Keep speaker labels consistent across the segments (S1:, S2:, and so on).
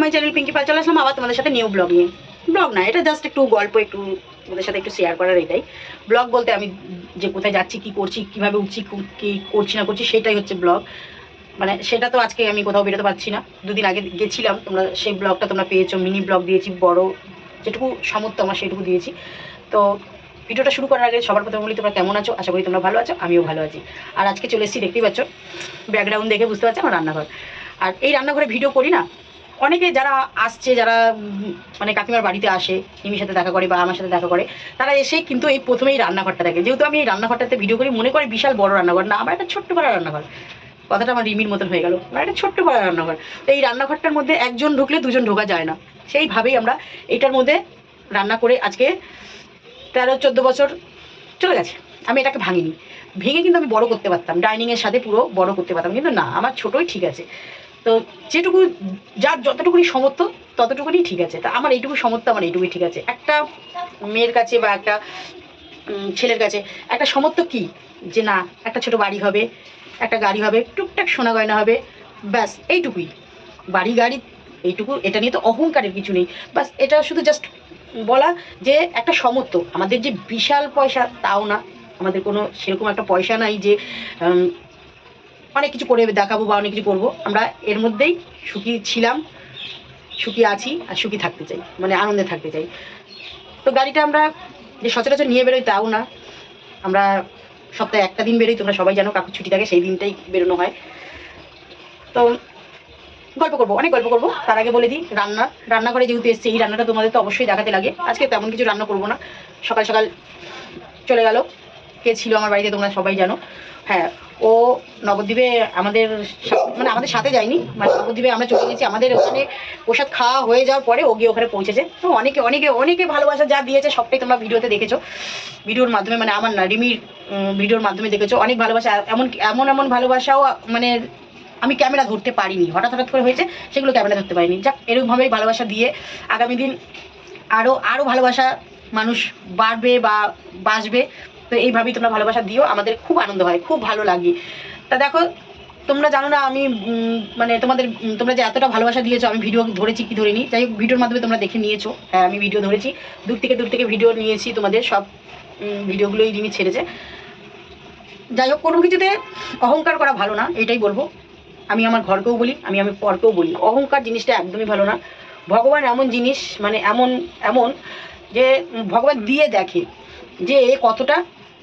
S1: My channel Pinki পাল চলে আসলাম আবার তোমাদের সাথে নিউ ব্লগ নিয়ে। ব্লগ না, এটা জাস্ট একটু গল্প, একটু তোমাদের সাথে একটু শেয়ার করার এটাই। ব্লগ বলতে আমি যে কোথায় যাচ্ছি, কি করছি, কীভাবে উঠছি, কু- করছি, না করছি, সেটাই হচ্ছে ব্লগ মানে সেটা তো আজকে আমি কোথাও বেরোতে পারছি না। দুদিন আগে গেছিলাম, তোমরা সেই ব্লগটা তোমরা পেয়েছ মিনি ব্লগ দিয়েছি, বড় যেটুকু সামর্থ্য আমার সেটুকু দিয়েছি। তো ভিডিওটা শুরু করার আগে সবার প্রথমে বলি, তোমরা কেমন আছো? আশা করি তোমরা ভালো আছো, আমিও ভালো আছি। আর আজকে চলে এসেছি, দেখতেই পাচ্ছ ব্যাকগ্রাউন্ড দেখে বুঝতে পারছ, আমার রান্নাঘর। আর এই রান্নাঘরে ভিডিও করি না অনেকে যারা আসছে, যারা মানে কাকিমার বাড়িতে আসে মিমির সাথে দেখা করে বা আমার সাথে দেখা করে, তারা এসে কিন্তু এই প্রথমেই রান্নাঘরটা দেখে। যেহেতু আমি এই রান্নাঘরটাতে ভিডিও করি, মনে করে বিশাল বড় রান্নাঘর। না, আমার একটা ছোট্ট পাড়া রান্নাঘর। কথাটা আমার রিমির মতন হয়ে গেল। আমার একটা ছোট্ট পাড়া রান্নাঘর। তো এই রান্নাঘরটার মধ্যে একজন ঢুকলে দুজন ঢোকা যায় না। সেইভাবেই আমরা এটার মধ্যে রান্না করে আজকে তেরো, চোদ্দ বছর চলে গেছে। আমি এটাকে ভাঙিনি। ভেঙে কিন্তু আমি বড় করতে পারতাম। ডাইনিংয়ের সাথে পুরো বড় করতে পারতাম। কিন্তু না, আমার ছোটোই ঠিক আছে। তো যেটুকু, যার যতটুকুনি সমর্থ ততটুকুনি ঠিক আছে। তা আমার এইটুকু সমর্থ আমার এইটুকুই ঠিক আছে। একটা মেয়ের কাছে বা একটা ছেলের কাছে একটা সমর্থ কি? যে না, একটা ছোট বাড়ি হবে, একটা গাড়ি হবে, টুকটাক সোনা গয়না হবে, ব্যাস, এইটুকুই। বাড়ি, গাড়ি, এইটুকু, এটা নিয়ে তো অহংকারের কিছু নেই। বাস এটা শুধু জাস্ট বলা যে একটা সমর্থ আমাদের যে বিশাল পয়সা, তাও না। আমাদের কোনো সেরকম একটা পয়সা নাই যে অনেক কিছু করে দেখাবো বা অনেক কিছু করব। আমরা এর মধ্যেই সুখী ছিলাম, সুখী আছি আর সুখী থাকতে চাই মানে আনন্দে থাকতে চাই। তো গাড়িটা আমরা যে সচরাচর নিয়ে বেরোই তাও না। আমরা সপ্তাহে একটা দিন বেরোই, তোমরা সবাই জানো, কাকুর ছুটি থাকে, সেই দিনটাই বেরোনো হয়। তো গল্প করব, অনেক গল্প করব। তার আগে বলে দিই, রান্না, রান্নাঘরে যেহেতু এসছে, এই রান্নাটা তোমাদের তো অবশ্যই দেখাতে লাগে। আজকে তেমন কিছু রান্না করব না। সকাল সকাল চলে গেল। কে ছিল আমার বাড়িতে তোমরা সবাই জানো। হ্যাঁ ও নবদ্বীপে আমাদের মানে আমাদের সাথে যায়নি। মানে নবদ্বীপে আমরা চলে গেছি। আমাদের ওখানে প্রসাদ খাওয়া হয়ে যাওয়ার পরে ও গিয়ে ওখানে পৌঁছেছে। তো অনেকে অনেকে অনেকে ভালোবাসা যা দিয়েছে সবটাই তোমরা ভিডিওতে দেখেছ। ভিডিওর মাধ্যমে মানে আমার না, রিমির ভিডিওর মাধ্যমে দেখেছ। অনেক ভালোবাসা। এমন এমন এমন ভালোবাসাও মানে আমি ক্যামেরা ধরতে পারিনি। হঠাৎ হঠাৎ করে হয়েছে, সেগুলো ক্যামেরা ধরতে পারিনি। যাক, এরকমভাবেই ভালোবাসা দিয়ে আগামী দিন আরও আরও ভালোবাসা মানুষ বাড়বে বা বাসবে তো এইভাবেই তোমরা ভালোবাসা দিও, আমাদের খুব আনন্দ হয়, খুব ভালো লাগে। তা দেখো, তোমরা জানো না আমি মানে তোমাদের তোমরা যে এতটা ভালোবাসা দিয়েছ, আমি ভিডিও ধরেছি কি ধরিনি। যাই হোক, ভিডিওর মাধ্যমে তোমরা দেখে নিয়েছো। হ্যাঁ আমি ভিডিও ধরেছি। দূর থেকে দূর থেকে ভিডিও নিয়েছি তোমাদের, সব ভিডিওগুলোই রিমি ছেড়েছে। যাই হোক, কোনো কিছুতে অহংকার করা ভালো না, এটাই বলব। আমি আমার ঘরকেও বলি, আমি আমি পরকেও বলি। অহংকার জিনিসটা একদমই ভালো না। ভগবান এমন জিনিস মানে এমন এমন যে, ভগবান দিয়ে দেখে যে এ কতটা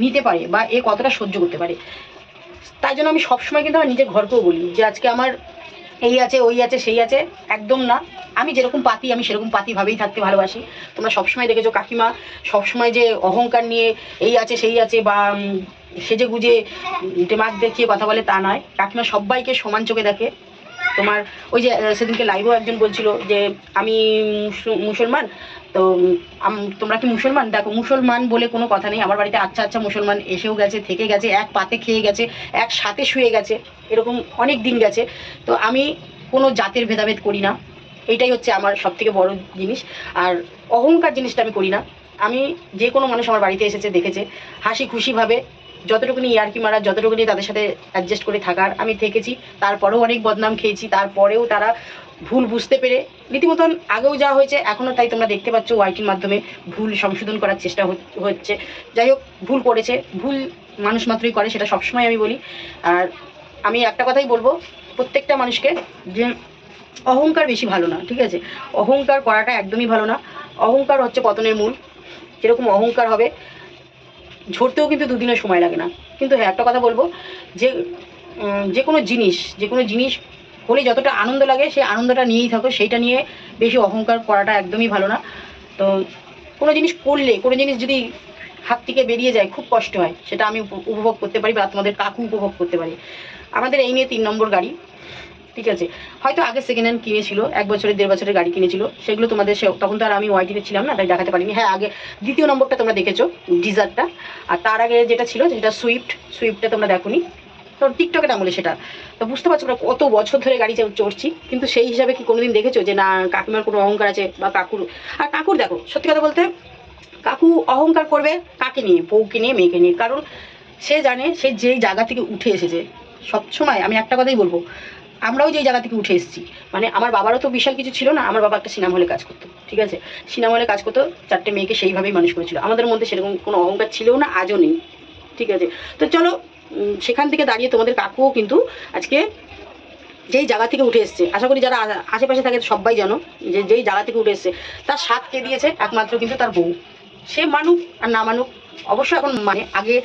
S1: নিতে পারে বা এ কতটা সহ্য করতে পারে। তাই জন্য আমি সবসময় কিন্তু আমার নিজের ঘরকেও বলি যে, আজকে আমার এই আছে, ওই আছে, সেই আছে, একদম না। আমি যেরকম পাতি, আমি সেরকম পাতিভাবেই থাকতে ভালোবাসি। তোমরা সবসময় দেখেছ কাকিমা সবসময় যে অহংকার নিয়ে এই আছে, সেই আছে বা সেজে গুজে মাছ দেখিয়ে কথা বলে তা নয়। কাকিমা সবাইকে সমান চোখে দেখে। তোমার, ওই যে সেদিনকে লাইভও একজন বলছিল যে, আমি মুসলমান, তো তোমরা কি মুসলমান? দেখো, মুসলমান বলে কোনো কথা নেই। আমার বাড়িতে আচ্ছা আচ্ছা মুসলমান এসেও গেছে, থেকে গেছে, এক পাতে খেয়ে গেছে এক সাথে শুয়ে গেছে, এরকম অনেক দিন গেছে। তো আমি কোনো জাতের ভেদাভেদ করি না। এইটাই হচ্ছে আমার সব থেকে বড় জিনিস। আর অহংকার জিনিসটা আমি করি না। আমি যে কোনো মানুষ আমার বাড়িতে এসেছে, দেখেছে, হাসি খুশিভাবে যতটুকুনি ইয়ার্কি মারা যতটুকুনি তাদের সাথে অ্যাডজাস্ট করে থাকার আমি থেকেছি। তারপরেও অনেক বদনাম খেয়েছি, তারপরেও তারা ভুল বুঝতে পেরে, রীতিমতন আগেও যা হয়েছে এখনও তাই তোমরা দেখতে পাচ্ছ ওয়াইটির মাধ্যমে ভুল সংশোধন করার চেষ্টা হচ- হচ্ছে। যাই হোক, ভুল করেছে, ভুল মানুষ মাত্রই করে, সেটা সবসময় আমি বলি। আর আমি একটা কথাই বলব, প্রত্যেকটা মানুষকে যে অহংকার বেশি ভালো না, ঠিক আছে? অহংকার করাটা একদমই ভালো না। অহংকার হচ্ছে পতনের মূল। যেরকম অহংকার হবে ঝরতেও কিন্তু দুদিনের সময় লাগে না। কিন্তু হ্যাঁ একটা কথা বলব, যে যে কোনো জিনিস, যে কোনো জিনিস হলে যতটা আনন্দ লাগে, সেই আনন্দটা নিয়েই থাকো। সেইটা নিয়ে বেশি অহংকার করাটা একদমই ভালো না। তো কোনো জিনিস করলে, কোনো জিনিস যদি হাত থেকে বেরিয়ে যায়, খুব কষ্ট হয়। সেটা আমি উপভোগ করতে পারি বা তোমাদের কাকু উপভোগ করতে পারি। আমাদের এই নিয়ে তিন নম্বর গাড়ি। ঠিক আছে। হয়তো আগে সেকেন্ড হ্যান্ড কিনেছিল, এক বছরের দেড় বছরের গাড়ি কিনেছিল। সেগুলো তোমাদের সে তখন তো আর আমি ওয়াইটিতে ছিলাম না, তাই দেখাতে পারিনি। হ্যাঁ আগে দ্বিতীয় নম্বরটা তোমরা দেখেছ ডিজারটা আর তার আগে যেটা ছিল যেটা সুইফট সুইফটটা তোমরা দেখোনি। তো টিকটকের আমলে সেটা। তো বুঝতে পারছ আমরা কত বছর ধরে গাড়ি চড়- চড়ছি। কিন্তু সেই হিসাবে কি কোনোদিন দেখেছ যে না, কাকিমার কোনো অহংকার আছে বা কাকুর? আর কাকুর দেখো, সত্যি কথা বলতে, কাকু অহংকার করবে কাকে নিয়ে? বউকে নিয়ে, মেয়েকে নিয়ে। কারণ সে জানে, সে যেই জায়গা থেকে উঠে এসেছে, সবসময় আমি একটা কথাই বলব আমরাও যেই জায়গা থেকে উঠে এসেছি। মানে আমার বাবারও তো বিশাল কিছু ছিল না, আমার বাবা একটা সিনেমা হলে কাজ করতো, ঠিক আছে? সিনেমা হলে কাজ করতো, চারটে মেয়েকে সেইভাবেই মানুষ করেছিল। আমাদের মধ্যে সেরকম কোনো অহংকার ছিলও না, আজও নেই, ঠিক আছে? তো চলো সেখান থেকে দাঁড়িয়ে তোমাদের কাকুও কিন্তু আজকে যেই জায়গা থেকে উঠে এসছে, আশা করি যারা আশেপাশে থাকে সবাই জানো যে যেই জায়গা থেকে উঠে এসছে, তার স্বাদ কে দিয়েছে? একমাত্র কিন্তু তার বউ। সে মানুক আর না মানুক অবশ্য এখন মানে আগে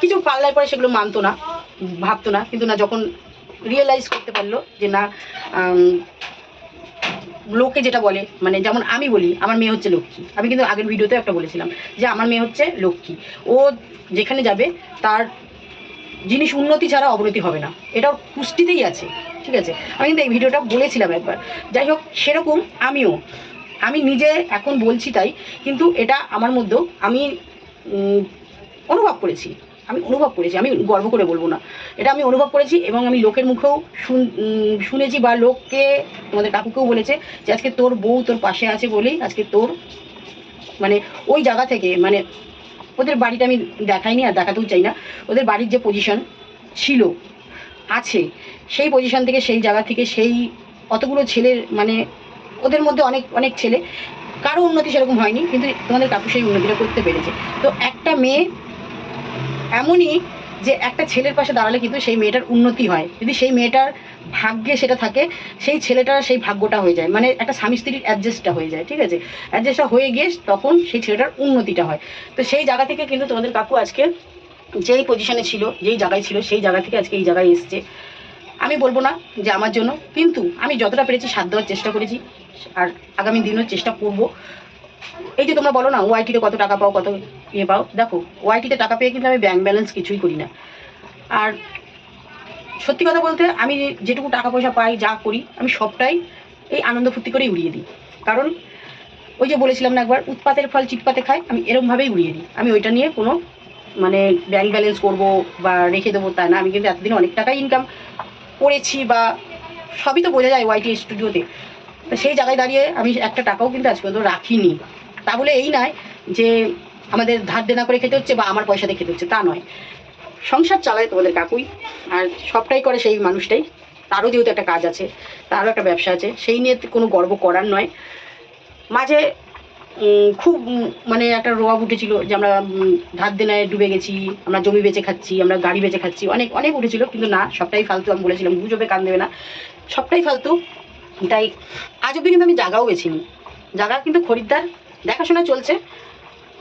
S1: কিছু পাল্লায় পরে সেগুলো মানতো না, ভাবতো না, কিন্তু না যখন রিয়েলাইজ করতে পারল যে না লোকে যেটা বলে মানে যেমন আমি বলি, আমার মেয়ে হচ্ছে লক্ষ্মী। আমি কিন্তু আগের ভিডিওতে একটা বলেছিলাম যে আমার মেয়ে হচ্ছে লক্ষ্মী। ও যেখানে যাবে, তার জিনিস উন্নতি ছাড়া অবনতি হবে না। এটা পুষ্টিতেই আছে, ঠিক আছে? আমি কিন্তু এই ভিডিওটা বলেছিলাম একবার। যাই হোক, সেরকম আমিও। আমি নিজে এখন বলছি তাই, কিন্তু এটা আমার মধ্যেও আমি অনুভব করেছি। আমি অনুভব করেছি, আমি গর্ব করে বলব না। এটা আমি অনুভব করেছি এবং আমি লোকের মুখেও শুন- শুনেছি বা লোককে, তোমাদের কাকুকেও বলেছে যে আজকে তোর বউ তোর পাশে আছে বলেই আজকে তোর মানে ওই জায়গা থেকে মানে ওদের বাড়িটা আমি দেখাইনি আর দেখাতেও চাই না, ওদের বাড়ির যে পজিশন ছিল, আছে, সেই পজিশন থেকে, সেই জায়গা থেকে, সেই অতগুলো ছেলের মানে ওদের মধ্যে অনেক অনেক ছেলে, কারও উন্নতি সেরকম হয়নি, কিন্তু তোমাদের কাকু সেই উন্নতিটা করতে পেরেছে। তো একটা মেয়ে এমনই যে একটা ছেলের পাশে দাঁড়ালে কিন্তু সেই মেয়েটার উন্নতি হয়। যদি সেই মেয়েটার ভাগ্যে সেটা থাকে, সেই ছেলেটার সেই ভাগ্যটা হয়ে যায়। মানে একটা স্বামী স্ত্রীর অ্যাডজাস্টটা হয়ে যায়, ঠিক আছে? অ্যাডজাস্টটা হয়ে গিয়ে তখন সেই ছেলেটার উন্নতিটা হয়। তো সেই জায়গা থেকে কিন্তু তোমাদের কাকু আজকে যেই পজিশনে ছিল, যেই জায়গায় ছিল, সেই জায়গা থেকে আজকে এই জায়গায় এসছে। আমি বলব না যে আমার জন্য, কিন্তু আমি যতটা পেরেছি সাথ দেওয়ার চেষ্টা করেছি আর আগামী দিনও চেষ্টা করব। এই যে তোমরা বলো না ওয়াইটিতে কত টাকা পাও, কত ইয়ে পাও দেখো ওয়াইটিতে টাকা পেয়ে কিন্তু আমি ব্যাংক ব্যালেন্স কিছুই করি না। আর সত্যি কথা বলতে, আমি যেটুকু টাকা পয়সা পাই, যা করি, আমি সবটাই এই আনন্দ ফুর্তি করেই উড়িয়ে দিই। কারণ, ওই যে বলেছিলাম না একবার, উৎপাতের ফল চিটপাতে খায় আমি এরমভাবেই উড়িয়ে দিই। আমি ওইটা নিয়ে কোনো মানে ব্যাংক ব্যালেন্স করব বা রেখে দেবো তা না। আমি কিন্তু এতদিন অনেক টাকাই ইনকাম করেছি বা সবই তো বোঝা যায় ওয়াইটি স্টুডিওতে সেই জায়গায় দাঁড়িয়ে আমি একটা টাকাও কিন্তু আজ পর্যন্ত রাখিনি। তা বলে এই নয় যে আমাদের ধার দেনা করে খেতে হচ্ছে বা আমার পয়সাতে খেতে হচ্ছে, তা নয়। সংসার চালায় তোমাদের কাকুই, আর সবটাই করে সেই মানুষটাই। তারও যেহেতু একটা কাজ আছে, তারও একটা ব্যবসা আছে, সেই নিয়ে কোনো গর্ব করার নয়। মাঝে খুব মানে একটা রোয়াব উঠেছিল যে আমরা ধার দেনায় ডুবে গেছি, আমরা জমি বেচে খাচ্ছি, আমরা গাড়ি বেচে খাচ্ছি, অনেক অনেক উঠেছিল, কিন্তু না, সবটাই ফালতু, আমি বলেছিলাম, গুজবে কান দেবে না। সবটাই ফালতু, তাই আজ অব্দি কিন্তু আমি জাগাও বেছিনি জায়গা কিন্তু খরিদ্দার, দেখাশোনা চলছে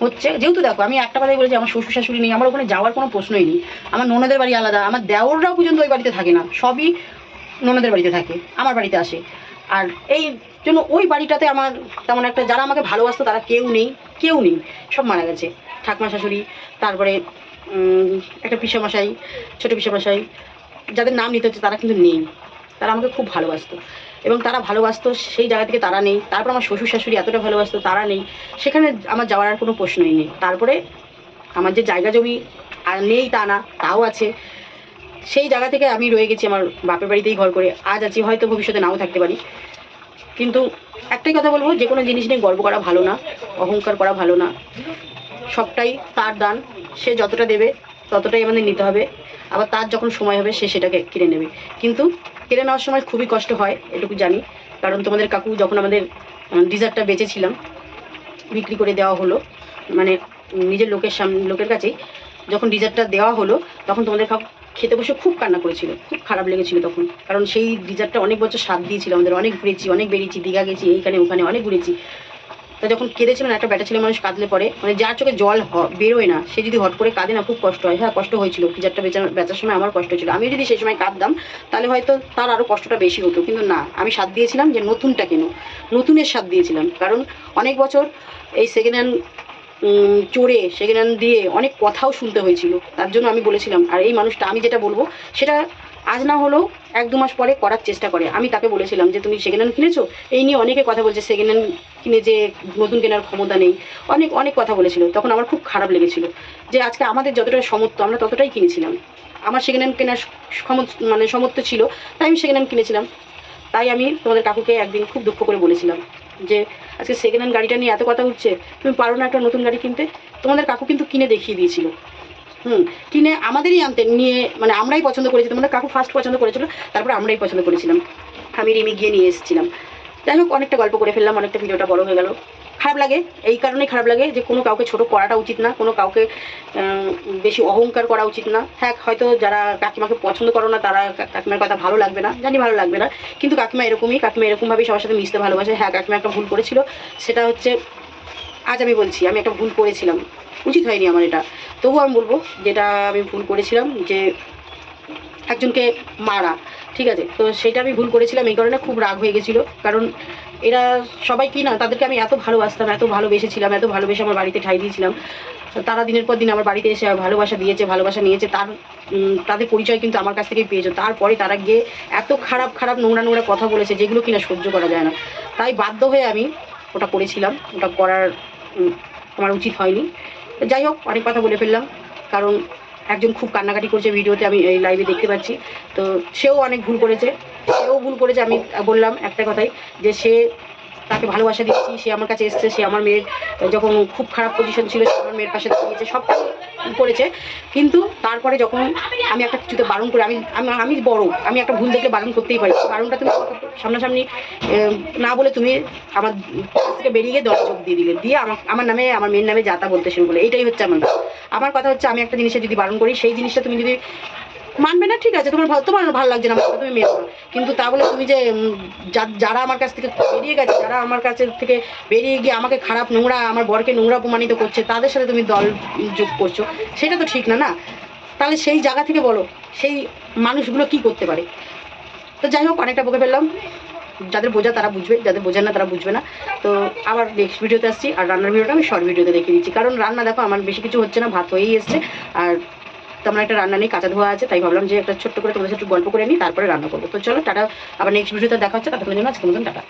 S1: হচ্ছে, যেহেতু দেখো, আমি একটা কথাই বলেছি, আমার শ্বশুর শাশুড়ি নেই, আমার ওখানে যাওয়ার কোনো প্রশ্নই নেই। আমার ননদের বাড়ি আলাদা, আমার দেওররাও পর্যন্ত ওই বাড়িতে থাকে না, সবই ননদের বাড়িতে থাকে, আমার বাড়িতে আসে। আর এই জন্য ওই বাড়িটাতে আমার তেমন একটা, যারা আমাকে ভালোবাসতো, তারা কেউ নেই কেউ নেই, সব মারা গেছে। ঠাকমা শাশুড়ি, তারপরে একটা পিসামশাই, ছোটো পিসামশাই, যাদের নাম নিতে হচ্ছে, তারা কিন্তু নেই। তারা আমাকে খুব ভালোবাসতো। এবং তারা ভালোবাসতো, সেই জায়গা থেকে তারা নেই। তারপর আমার শ্বশুর শাশুড়ি এতটা ভালোবাসতো, তারা নেই। সেখানে আমার যাওয়ার আর কোনো প্রশ্নই নেই। তারপরে আমার যে জায়গা জমি আর নেই তা না, তাও আছে। সেই জায়গা থেকে আমি রয়ে গেছি আমার বাপের বাড়িতেই ঘর করে। আজ আছি, হয়তো ভবিষ্যতে নাও থাকতে পারি। কিন্তু একটাই কথা বলব, যে কোনো জিনিস নিয়ে গর্ব করা ভালো না, অহংকার করা ভালো না। সবটাই তার দান, সে যতটা দেবে ততটাই আমাদের নিতে হবে। আবার তার যখন সময় হবে, সে সেটাকে কিনে নেবে। কিন্তু কেড়ে নেওয়ার সময় খুবই কষ্ট হয়, এটুকু জানি। কারণ তোমাদের কাকু যখন আমাদের ডিজার্টটা বেচেছিলাম, বিক্রি করে দেওয়া হলো মানে নিজের লোকের সামনে লোকের কাছেই, যখন ডিজার্টটা দেওয়া হলো, তখন তোমাদের কাকু খেতে বসে খুব কান্না করেছিল, খুব খারাপ লেগেছিল তখন। কারণ সেই ডিজার্টটা অনেক বছর স্বাদ দিয়েছিল আমাদের, অনেক ঘুরেছি, অনেক বেরিয়েছি, দীঘা গেছি, এইখানে, ওখানে, অনেক ঘুরেছি। তা যখন কেঁদেছিল না একটা ব্যাটা ছেলে মানুষ কাঁদলে পরে মানে যার চোখে জল বেরোয় না, সে যদি হট করে কাঁদে না, খুব কষ্ট হয়। হ্যাঁ কষ্ট হয়েছিল। ডিজার্টটা বেচার বেচার সময় আমার কষ্ট ছিল। আমি যদি সেই সময় কাঁদতাম, তাহলে হয়তো তার আরও কষ্টটা বেশি হতো। কিন্তু না, আমি স্বাদ দিয়েছিলাম যে নতুনটা কেন। নতুনের স্বাদ দিয়েছিলাম। কারণ অনেক বছর এই সেকেন্ড হ্যান্ড চড়ে সেকেন্ড হ্যান্ড দিয়ে অনেক কথাও শুনতে হয়েছিল। তার জন্য আমি বলেছিলাম, আর এই মানুষটা, আমি যেটা বলব, সেটা আজ না হলেও এক দু মাস পরে করার চেষ্টা করে। আমি তাকে বলেছিলাম যে, তুমি সেকেন্ড হ্যান্ড কিনেছো? এই নিয়ে অনেকে কথা বলছে সেকেন্ড হ্যান্ড কিনে যে নতুন কেনার ক্ষমতা নেই। অনেক অনেক কথা বলেছিল। তখন আমার খুব খারাপ লেগেছিল যে, আজকে আমাদের যতটা সমর্থ, আমরা ততটাই কিনেছিলাম। আমার সেকেন্ড হ্যান্ড কেনার মানে সমর্থ ছিল, তাই আমি সেকেন্ড হ্যান্ড কিনেছিলাম। তাই আমি তোমাদের কাকুকে একদিন খুব দুঃখ করে বলেছিলাম যে, আজকে সেকেন্ড হ্যান্ড গাড়িটা নিয়ে এত কথা উঠছে, তুমি পারো না একটা নতুন গাড়ি কিনতে? তোমাদের কাকু কিন্তু কিনে দেখিয়ে দিয়েছিল। হুম, কিনে আমাদেরই আনতে নিয়ে মানে আমরাই পছন্দ করেছিলাম মানে কাকু ফার্স্ট পছন্দ করেছিল, তারপরে আমরাই পছন্দ করেছিলাম। আমি রিমি গিয়ে নিয়ে এসেছিলাম। যাই হোক, অনেকটা গল্প করে ফেললাম, অনেকটা ভিডিওটা বড় হয়ে গেল। খারাপ লাগে, এই কারণেই খারাপ লাগে যে কোনো কাউকে ছোট করাটা উচিত না, কোনো কাউকে বেশি অহংকার করা উচিত না। হ্যাঁ হয়তো যারা কাকিমাকে পছন্দ করো না, তারা কাকিমার কথা ভালো লাগবে না, জানি ভালো লাগবে না, কিন্তু কাকিমা এরকমই, কাকিমা এরকমভাবেই সবার সাথে মিশতে ভালোবাসে। হ্যাঁ কাকিমা একটা ভুল করেছিল, সেটা হচ্ছে, আজ আমি বলছি, আমি একটা ভুল করেছিলাম। উচিত হয়নি আমার এটা। তবুও আমি বলব যেটা আমি ভুল করেছিলাম, যে একজনকে মারা, ঠিক আছে? তো সেটা আমি ভুল করেছিলাম, এই কারণে খুব রাগ হয়ে গেছিল। কারণ এরা সবাই কি না, তাদেরকে আমি এত ভালোবাসতাম, এত ভালোবেসেছিলাম, এত ভালোবেসে আমার বাড়িতে ঠাই দিয়েছিলাম। তারা দিনের পর দিন আমার বাড়িতে এসে ভালোবাসা দিয়েছে, ভালোবাসা নিয়েছে। তার তাদের পরিচয় কিন্তু আমার কাছ থেকেই পেয়েছে। তারপরে তারা গিয়ে এত খারাপ খারাপ নোংরা নোংরা কথা বলেছে, যেগুলো কিনা সহ্য করা যায় না। তাই বাধ্য হয়ে আমি ওটা করেছিলাম। ওটা করার আমার উচিত হয়নি। যাই হোক, অনেক কথা বলে ফেললাম। কারণ একজন খুব কান্নাকাটি করছে ভিডিওতে, আমি এই লাইভে দেখতে পাচ্ছি। তো সেও অনেক ভুল করেছে। সেও ভুল করেছে, আমি বললাম একটা কথাই, যে সে তাকে ভালোবাসা দিচ্ছি, সে আমার কাছে এসছে, সে আমার মেয়ের যখন খুব খারাপ পজিশন ছিল, সে আমার মেয়ের পাশে দাঁড়িয়েছে, সব করেছে। কিন্তু তারপরে যখন আমি একটা কিছুতে বারণ করে, আমি, আমি- বড়, আমি একটা ভুল দেখলে বারণ করতেই পারি। বারণটা তুমি সামনাসামনি না বলে তুমি আমার থেকে বেরিয়ে গিয়ে দরজা দিয়ে দিলে। দিয়ে আমার আমার নামে, আমার মেয়ের নামে যাতা বলতে শুরু করলে। এইটাই হচ্ছে আমার। আমার কথা হচ্ছে, আমি একটা জিনিসে যদি বারণ করি, সেই জিনিসটা তুমি যদি মানবে না, ঠিক আছে, তোমার তোমার ভালো লাগছে না তুমি না। কিন্তু তা বলে তুমি যে যারা আমার কাছ থেকে বেরিয়ে গেছে, যারা আমার কাছে থেকে বেরিয়ে গিয়ে আমাকে খারাপ নোংরা, আমার বরকে নোংরা অপমানিত করছে, তাদের সাথে তুমি দল যোগ করছ, সেটা তো ঠিক না না? তাহলে সেই জায়গা থেকে বলো, সেই মানুষগুলো কি করতে পারে? তো যাই হোক, অনেকটা বকে ফেললাম। যাদের বোঝা তারা বুঝবে, যাদের বোঝেন না তারা বুঝবে না। তো আবার নেক্সট ভিডিওতে আসছি, আর রান্নার ভিডিওটা আমি শর্ট ভিডিওতে দেখিয়ে দিচ্ছি। কারণ রান্না দেখো, আমার বেশি কিছু হচ্ছে না, ভাত হয়েই এসছে, আর তেমন একটা রান্না নেই কাঁচা ধোয়া আছে, তাই ভাবলাম যে একটা ছোট্ট করে তোমাদের সাথে একটু গল্প করে নিই, তারপরে রান্না করব। তো চলো টাটা, আবার নেক্সট ভিডিওতে দেখা হচ্ছে, ততক্ষণের জন্য আজকের মতন টাটা।